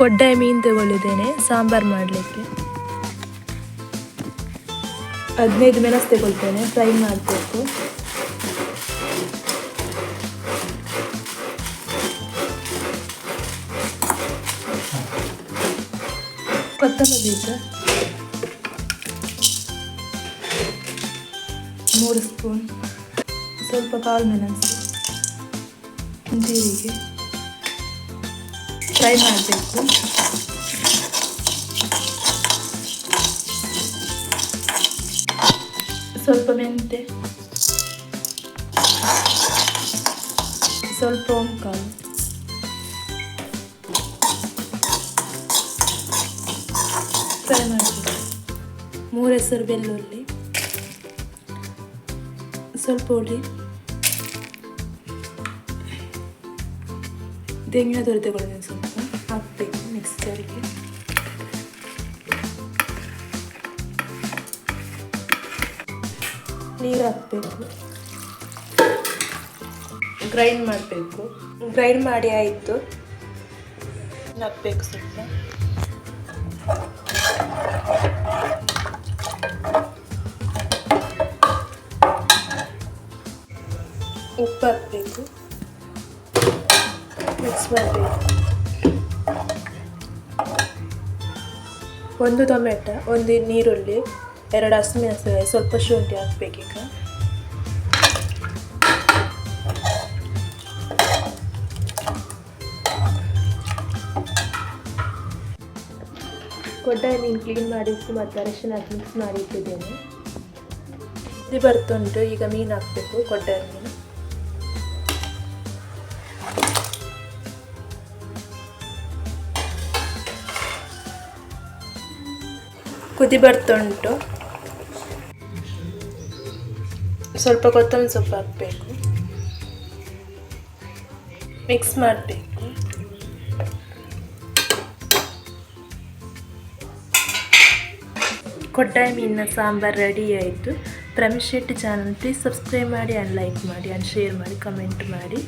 ಕೊಡ್ಡಾಯಿ ಮೀನು ತಗೊಳ್ಳಿದ್ದೇನೆ ಸಾಂಬಾರು ಮಾಡಲಿಕ್ಕೆ. ಹದಿನೈದು ಮೆಣಸು ತಗೊಳ್ತೇನೆ, ಫ್ರೈ ಮಾಡಬೇಕು. ಕೊತ್ತಂಬರಿ ಬೀಜ ಮೂರು ಸ್ಪೂನ್, ಸ್ವಲ್ಪ ಕಾಳು ಮೆಣಸು, ಜೀರಿಗೆ. ಫ್ರೈ ಮಾಡಬೇಕು ಸ್ವಲ್ಪ ಮೆಂತೆ ಸ್ವಲ್ಪ ಓಂಕಾಳು ಫ್ರೈ ಮಾಡಬೇಕು ಮೂರು ಹೆಸರು ಬೆಳ್ಳುಳ್ಳಿ ಸ್ವಲ್ಪ ಹುಳಿ ತೆಂಗಿನ ತುರಿ ತಗೊಳ್ಳಿದ್ದೀನಿ ಸ್ವಲ್ಪ. ಹಾಕಬೇಕು ಮಿಕ್ಸ್ಚರಿಗೆ ನೀರು ಹಾಕಬೇಕು. ಗ್ರೈಂಡ್ ಮಾಡಬೇಕು. ಗ್ರೈಂಡ್ ಮಾಡಿ ಆಯಿತು. ಹಾಕಬೇಕು ಸ್ವಲ್ಪ. ಉಪ್ಪು ಹಾಕಬೇಕು. ಮಿಕ್ಸ್ ಮಾಡಬೇಕು ಒಂದು ಟೊಮೆಟೊ ಒಂದು ನೀರುಳ್ಳಿ, ಎರಡು ಹಸಿಮೆಣಸಿನಕಾಯಿ, ಸ್ವಲ್ಪ ಶುಂಠಿ ಹಾಕ್ಬೇಕೀಗ. ಕೊಡ್ಡಾಯಿ ಮೀನು ಕ್ಲೀನ್ ಮಾಡಿಟ್ಟು ಮತ್ತು ಅರಶಿನ ಹಾಕಿ ಮಿಕ್ಸ್ ಮಾಡಿ ಇಟ್ಟಿದ್ದೇನೆ. ಇದು ಬರ್ತುಂಟು ಈಗ ಮೀನು ಹಾಕಬೇಕು ಕೊಡ್ಡಾಯಿ ಮೀನು. ಕುದಿ ಬರ್ತುಂಟು ಸ್ವಲ್ಪ ಕೊತ್ತಂಬರಿ ಸೊಪ್ಪು ಹಾಕಬೇಕು. ಮಿಕ್ಸ್ ಮಾಡಬೇಕು. ಕೊಡ್ಡಾಯಿ ಮೀನಿನ ಸಾಂಬಾರು ರೆಡಿ ಆಯಿತು. Pramesh Shetty channel please subscribe ಮಾಡಿ ಆ್ಯಂಡ್ ಲೈಕ್ ಮಾಡಿ ಆ್ಯಂಡ್ ಶೇರ್ ಮಾಡಿ ಕಮೆಂಟ್ ಮಾಡಿ.